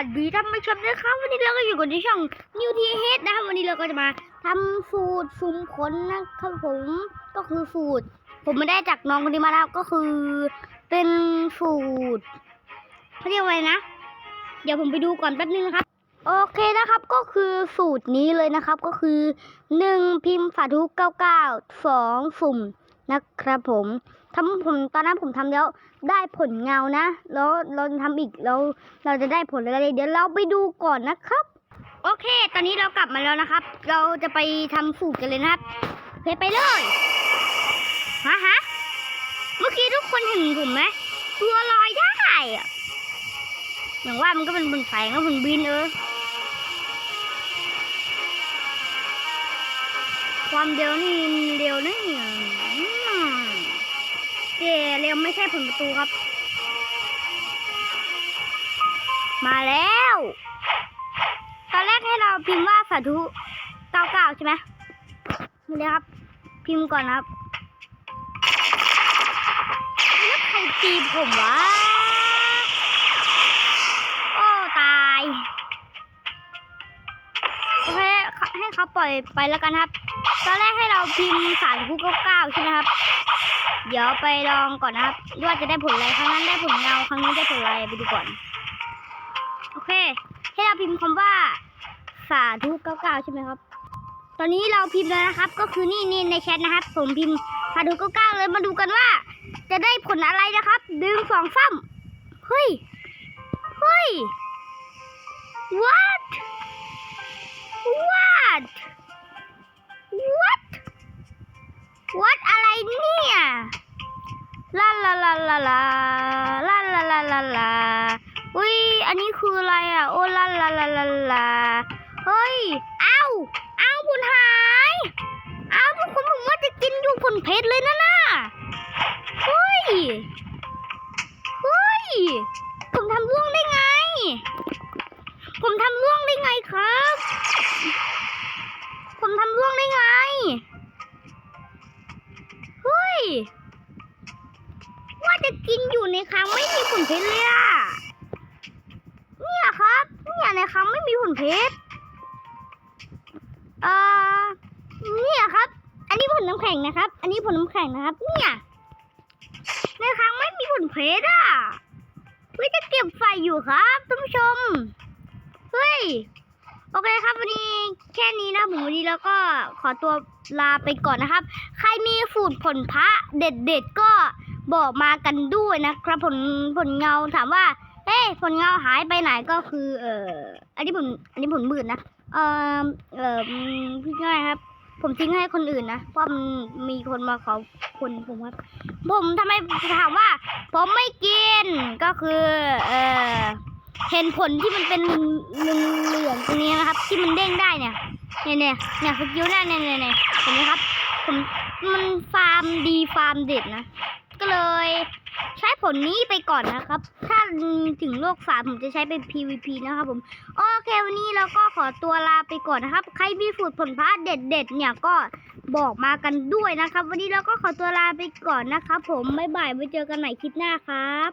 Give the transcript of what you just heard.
วัสดีท่านผู้ชมด้วยครับ วันนี้เราก็อยู่กันที่ช่อง New T H นะครับ วันนี้เราก็จะมาทำสูตรซุมขนนะครับผมก็คือสูตร ผมไม่ได้จากน้องคนนี้มาแล้วก็คือ เป็นสูตรเขาเรียกว่าอะไรนะ เดี๋ยวผมไปดูก่อนแป๊บนึงนะครับ โอเคนะครับก็คือสูตรนี้เลยนะครับ ก็คือหนึ่งพิมพ์สาธุเก้าเก้าสองสุ่ม นะครับผมทำผมตอนนั้นผมทำแล้วได้ผลเงานะ แล้วเราทำอีกแล้วเราจะได้ผลอะไรเดี๋ยวเราไปดูก่อนนะครับ โอเค ตอนนี้เรากลับมาแล้วนะครับ เราจะไปทำสูตรกันเลยนะครับเคไปเลยฮะฮะเมื่อกี้ทุกคนเห็นผมไหมตัวลอยได้อะอย่างว่ามันก็เป็นบนแสงแล้วบนบินเออความเร็วนี่เร็วนะเนี่ย ร็วไม่ใช่ผลประตูครับ มาแล้ว ตอนแรกให้เราพิมพ์ว่าสาธุเก้าเก้าใช่ไหมนี่เลยครับ พิมพ์ก่อนครับแล้วใครตีผมวะ โอ้ ตายโอเคให้เขาปล่อยไปแล้วกันครับ ตอนแรกให้เราพิมพ์สารคู่เก้าเก้าใช่ไหมครับ เดี๋ยวไปลองก่อนนะครับว่าจะได้ผลอะไรครั้งนั้นได้ผลเงาครั้งนี้ได้ผลอะไรไปดูก่อน โอเค ให้เราพิมพ์คำว่า สาธุเก้าเก้าใช่ไหมครับ ตอนนี้เราพิมพ์แล้วนะครับ ก็คือนี่นี่ในแชทนะครับ ผมพิมพ์สาธุเก้าเก้าเลยมาดูกันว่า จะได้ผลอะไรนะครับดึงสองซ้ำเฮ้ยเฮ้ย what what what what อะ เนี่ยลาลาลาลาลาลาลาลาลาลาอุ้ยอันนี้คืออะไรอะ โอ้ลาลาลาลาลาเฮ้ย เอ้า เอ้าผลหาย เอ้าทุกคนผมว่าจะกินอยู่ผลเพชรเลยนะน่ะเฮ้ยเฮ้ย ผมทำร่วงได้ไง ผมทำร่วงได้ไงครับ จะกินอยู่ในครั้งไม่มีผลเพชรเลยอะเนี่ยครับเนี่ยในครั้งไม่มีผลเพชรเอ่อเนี่ยครับ อันนี้ผลน้ำแข็งนะครับ อันนี้ผลน้ำแข็งนะครับ เนี่ยในครั้งไม่มีผลเพชรอะเฮ้ยจะเก็บไฟอยู่ครับท่านผู้ชมเฮ้ยโอเคครับวันนี้แค่นี้นะผมวันนี้แล้วก็ขอตัวลาไปก่อนนะครับ ใครมีสูตรผลพระเด็ดๆก็ บอกมากันด้วยนะครับ ผลผลเงาถามว่าเอ้ผลเงาหายไปไหนก็คือ เอ่ออันนี้ผลอันนี้ผลมืดนะเอ่อเอ่อพี่ง่ายครับ ผมทิ้งให้คนอื่นนะเพราะมันมีคนมาขอคนผมครับ ผมทำไมถามว่า ผมไม่กินก็คือ เอ่อเห็นผลที่มันเป็นเหลืองๆตรงนี้นะครับ ที่มันเด้งได้เนี่ยเนี่ยเนี่ยเนี่ยสกิลได้เนี่ยเนี่ยเนี่ยเห็นไหมครับ ผมมันฟาร์มดีฟาร์มเด็ดนะ ก็เลย ใช้ผลนี้ไปก่อนนะครับ ถ้าถึงโลกสามผมจะใช้เป็น PVP นะครับผม โอเควันนี้เราก็ขอตัวลาไปก่อนนะครับ ใครมีสูตรผลพระเด็ดๆเนี่ยก็บอกมากันด้วยนะครับ วันนี้เราก็ขอตัวลาไปก่อนนะครับ ผมบ๊ายบายไว้เจอกันใหม่คลิปหน้าครับ